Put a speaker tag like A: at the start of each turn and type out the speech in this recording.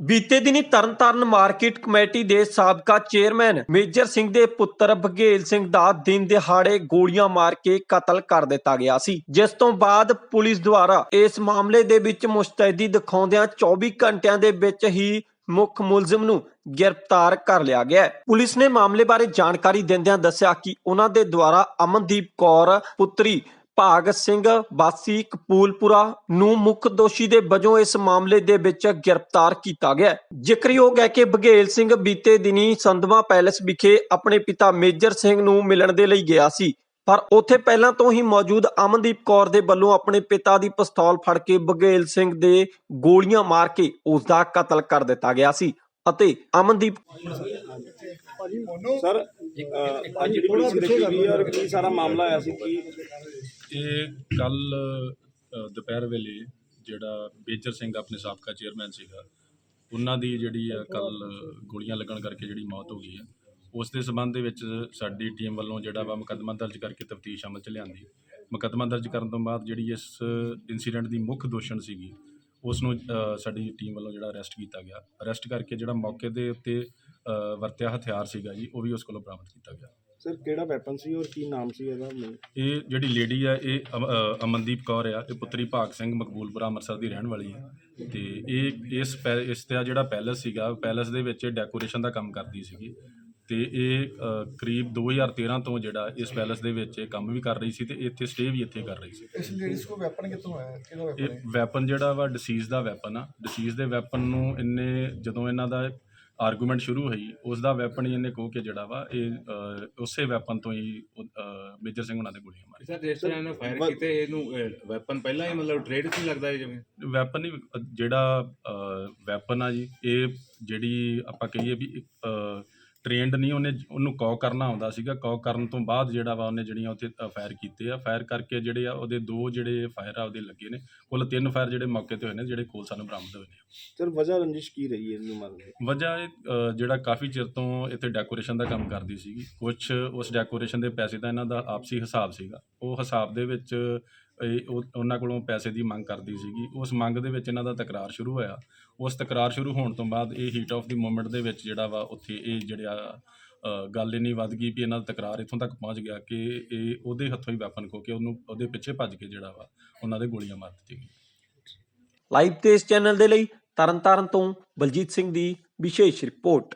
A: ਬੀਤੇ ਦਿਨੀ Tarn Taran market committee ਦੇ ਸਾਬਕਾ ਚੇਅਰਮੈਨ ਮੇਜਰ ਸਿੰਘ ਦੇ ਪੁੱਤਰ ਬਘੇਲ ਸਿੰਘ ਦਾ ਦਿਨ ਦਿਹਾੜੇ ਗੋਲੀਆਂ ਮਾਰ ਕੇ ਕਤਲ ਕਰ ਦਿੱਤਾ ਗਿਆ ਸੀ। ਜਿਸ ਤੋਂ ਬਾਅਦ ਪੁਲਿਸ ਦੁਆਰਾ ਇਸ ਮਾਮਲੇ ਦੇ ਵਿੱਚ ਮੁਸਤੈਦੀ ਦਿਖਾਉਂਦਿਆਂ 24 ਘੰਟਿਆਂ ਦੇ ਵਿੱਚ ਹੀ ਮੁੱਖ ਮੁਲਜ਼ਮ ਨੂੰ ਗ੍ਰਿਫਤਾਰ ਕਰ ਲਿਆ ਗਿਆ ਪੁਲਿਸ ਨੇ ਮਾਮਲੇ ਬਾਰੇ ਜਾਣਕਾਰੀ ਦਿੰਦਿਆਂ ਦੱਸਿਆ ਕਿ ਉਹਨਾਂ ਦੇ ਦੁਆਰਾ ਅਮਨਦੀਪ ਕੌਰ, ਪੁੱਤਰੀ ਭਾਗ ਸਿੰਘ ਵਾਸੀ ਕਪੂਲਪੁਰਾ ਨੂੰ ਮੁੱਖ ਦੋਸ਼ੀ ਦੇ ਵਜੋਂ ਇਸ ਮਾਮਲੇ ਦੇ ਵਿੱਚ ਗ੍ਰਿਫਤਾਰ ਕੀਤਾ ਗਿਆ ਜ਼ਿਕਰਯੋਗ ਹੈ ਕਿ ਬਘੇਲ ਸਿੰਘ ਬੀਤੇ ਦਿਨੀ ਸੰਧਵਾ ਪੈਲੇਸ ਵਿਖੇ ਆਪਣੇ ਪਿਤਾ ਮੇਜਰ ਸਿੰਘ ਨੂੰ ਮਿਲਣ ਦੇ ਲਈ ਗਿਆ ਸੀ। ਪਰ ਉੱਥੇ ਪਹਿਲਾਂ ਤੋਂ ਹੀ ਮੌਜੂਦ ਅਮਨਦੀਪ ਕੌਰ ਦੇ ਵੱਲੋਂ ਆਪਣੇ ਪਿਤਾ ਦੀ ਪਿਸਤੌਲ ਫੜ ਕੇ ਬਘੇਲ ਸਿੰਘ ਦੇ ਗੋਲੀਆਂ ਮਾਰ ਕੇ ਉਸ ਦਾ ਕਤਲ ਕਰ ਦਿੱਤਾ ਗਿਆ ਸੀ ਅਤੇ ਅਮਨਦੀਪ
B: ਸਰ ਅੱਜ ਜਿਹੜੀ ਪੁਲਿਸ ਦੇਖੀ ਸਾਰਾ ਮਾਮਲਾ ਆਇਆ ਸੀ ਕੀ
C: ਇਹ ਕੱਲ ਦੁਪਹਿਰ ਵੇਲੇ ਜਿਹੜਾ ਬੇਜਰ ਸਿੰਘ ਆਪਣੇ ਸਾਬਕਾ ਚੇਅਰਮੈਨ ਸੀਗਾ, ਉਹਨਾਂ ਦੀ ਜਿਹੜੀ ਆ ਕੱਲ ਗੋਲੀਆਂ ਲੱਗਣ ਕਰਕੇ ਜਿਹੜੀ ਮੌਤ ਹੋ ਗਈ ਹੈ ਉਸ ਦੇ ਸਬੰਧ ਦੇ ਵਿੱਚ ਸਾਡੀ ਟੀਮ ਵੱਲੋਂ ਜਿਹੜਾ ਵਾ ਮੁਕੱਦਮਾ ਦਰਜ ਕਰਕੇ ਤਫਤੀਸ਼ ਅਮਲ ਚ ਲਿਆਂਦੀ। ਮੁਕੱਦਮਾ ਦਰਜ ਕਰਨ ਤੋਂ ਬਾਅਦ ਜਿਹੜੀ ਇਸ ਇਨਸੀਡੈਂਟ ਦੀ ਮੁੱਖ ਦੋਸ਼ਣ ਸੀਗੀ, ਉਸ ਨੂੰ ਸਾਡੀ ਟੀਮ ਵੱਲੋਂ ਜਿਹੜਾ ਅਰੈਸਟ ਕੀਤਾ ਗਿਆ। ਅਰੈਸਟ ਕਰਕੇ ਜਿਹੜਾ ਮੌਕੇ ਦੇ ਉੱਤੇ ਵਰਤਿਆ ਹਥਿਆਰ ਸੀਗਾ ਜੀ, ਉਹ ਵੀ ਉਸ ਕੋਲੋਂ ਬਰਾਮਦ ਕੀਤਾ ਗਿਆ।
B: ਸਰ ਕਿਹੜਾ ਵੈਪਨ ਸੀ ਔਰ ਕੀ ਨਾਮ ਸੀ ਇਹਦਾ?
C: ਇਹ ਜਿਹੜੀ ਲੇਡੀ ਆ ਇਹ ਅਮ- ਅ, ਅਮਨਦੀਪ ਕੌਰ ਆ ਇਹ ਪੁੱਤਰੀ ਭਾਗ ਸਿੰਘ ਮਕਬੂਲਪੁਰਾ ਅੰਮ੍ਰਿਤਸਰ ਦੀ ਰਹਿਣ ਵਾਲੀ ਹੈ ਤੇ ਇਹ ਇਸ ਪੈ- ਇਸ ਦਾ ਜਿਹੜਾ ਪੈਲਸ ਸੀਗਾ ਪੈਲਸ ਦੇ ਵਿੱਚ ਡੈਕੋਰੇਸ਼ਨ ਦਾ ਕੰਮ ਕਰਦੀ ਸੀਗੀ। ਤੇ ਇਹ ਅ, ਕਰੀਬ 2013 ਤੋਂ ਜਿਹੜਾ ਇਸ ਪੈਲਸ ਦੇ ਵਿੱਚ ਇਹ ਕੰਮ ਵੀ ਕਰ ਰਹੀ ਸੀ ਤੇ ਇੱਥੇ ਸਟੇ ਵੀ ਇੱਥੇ ਕਰ ਰਹੀ ਸੀ।
D: ਇਸ ਲੇਡੀਜ਼ ਕੋ ਵੈਪਨ ਕਿੱਥੋਂ ਆਇਆ? ਕਿਹਦਾ ਵੈਪਨ
C: ਇਹ ਵੈਪਨ ਜਿਹੜਾ ਵਾ ਡਿਸੀਜ਼ ਦਾ ਵੈਪਨ ਆ। ਡਿਸੀਜ਼ ਦੇ ਵੈਪਨ ਨੂੰ ਇਹਨੇ ਜਦੋਂ ਇਹਨਾਂ ਦਾ ਆਰਗੂਮੈਂਟ ਸ਼ੁਰੂ ਹੋਈ ਉਸ ਦਾ ਵੈਪਨ ਹੀ ਇਹਨੇ ਕਹੋ ਕਿ ਜਿਹੜਾ ਵਾ ਇਹ ਉਸੇ ਵੈਪਨ ਤੋਂ ਹੀ ਮੇਜਰ ਸਿੰਘ ਉਹਨਾਂ ਦੇ ਗੋਲੀਆਂ ਮਾਰੀ
E: ਸਰ ਜਿਸ ਤਰ੍ਹਾਂ ਇਹਨੇ ਫਾਇਰ ਕੀਤੇ ਇਹਨੂੰ ਵੈਪਨ ਪਹਿਲਾਂ ਹੀ ਮਤਲਬ ਟ੍ਰੇਡ ਸੀ ਲੱਗਦਾ ਹੈ ਜਿਵੇਂ?
C: ਵੈਪਨ ਹੀ ਜਿਹੜਾ ਵੈਪਨ ਆ ਜੀ ਇਹ ਜਿਹੜੀ ਆਪਾਂ ਕਹੀਏ ਵੀ ਟ੍ਰੇਨਡ ਨਹੀਂ ਉਹਨੇ ਉਹਨੂੰ ਕੌ ਕਰਨਾ ਆਉਂਦਾ ਸੀਗਾ। ਕੌ ਕਰਨ ਤੋਂ ਬਾਅਦ ਜਿਹੜਾ ਵਾ ਉਹਨੇ ਜਿਹੜੀਆਂ ਉੱਥੇ ਫਾਇਰ ਕੀਤੇ ਆ। ਫਾਇਰ ਕਰਕੇ ਜਿਹੜੇ ਆ ਉਹਦੇ ਦੋ ਜਿਹੜੇ ਫਾਇਰ ਆ ਉਹਦੇ ਲੱਗੇ ਨੇ। ਕੁੱਲ ਤਿੰਨ ਫਾਇਰ ਜਿਹੜੇ ਮੌਕੇ ਤੇ ਹੋਏ ਨੇ ਜਿਹੜੇ ਕੋਲ ਸਾਨੂੰ ਬਰਾਮਦ ਹੋਏ ਨੇ।
B: ਸਰ ਵਜ੍ਹਾ ਰੰਜਿਸ਼ ਕੀ ਰਹੀ ਹੈ ਇਹਨੂੰ ਮਾਰਨ ਦੀ
C: ਵਜ੍ਹਾ ਇਹ, ਜਿਹੜਾ ਕਾਫੀ ਚਿਰ ਤੋਂ ਇੱਥੇ ਡੈਕੋਰੇਸ਼ਨ ਦਾ ਕੰਮ ਕਰਦੀ ਸੀਗੀ। ਕੁਝ ਉਸ ਡੈਕੋਰੇਸ਼ਨ ਦੇ ਪੈਸੇ ਦਾ ਇਹਨਾਂ ਦਾ ਆਪਸੀ ਹਿਸਾਬ ਸੀਗਾ। ਉਹ ਹਿਸਾਬ ਦੇ ਵਿੱਚ ਇਹ ਉਹ- ਉਹਨਾਂ ਕੋਲੋਂ ਪੈਸੇ ਦੀ ਮੰਗ ਕਰਦੀ ਸੀਗੀ। ਉਸ ਮੰਗ ਦੇ ਵਿੱਚ ਇਹਨਾਂ ਦਾ ਤਕਰਾਰ ਸ਼ੁਰੂ ਹੋਇਆ। ਉਸ ਤਕਰਾਰ ਸ਼ੁਰੂ ਹੋਣ ਤੋਂ ਬਾਅਦ ਇਹ ਹੀਟ ਆਫ ਦੀ ਮੂਮੈਂਟ ਦੇ ਵਿੱਚ ਜਿਹੜਾ ਵਾ ਉੱਥੇ ਇਹ ਜਿਹੜਾ ਅ, ਗੱਲ ਇੰਨੀ ਵੱਧ ਗਈ ਵੀ ਇਹਨਾਂ ਦਾ ਤਕਰਾਰ ਇੱਥੋਂ ਤੱਕ ਪਹੁੰਚ ਗਿਆ ਕਿ ਇਹ ਉਹਦੇ ਹੱਥੋਂ ਹੀ ਵੈਪਨ ਖੋ ਕੇ ਉਹਨੂੰ ਉਹਦੇ ਪਿੱਛੇ ਭੱਜ ਕੇ ਜਿਹੜਾ ਵਾ ਉਹਨਾਂ ਦੇ ਗੋਲੀਆਂ ਮਾਰ ਦਿੱਤੀਆਂ ਗਈਆਂ।
A: ਲਾਈਵ ਤੇ ਇਸ ਚੈਨਲ ਦੇ ਲਈ ਤਰਨਤਾਰਨ ਤੋਂ ਬਲਜੀਤ ਸਿੰਘ ਦੀ ਵਿਸ਼ੇਸ਼ ਰਿਪੋਰਟ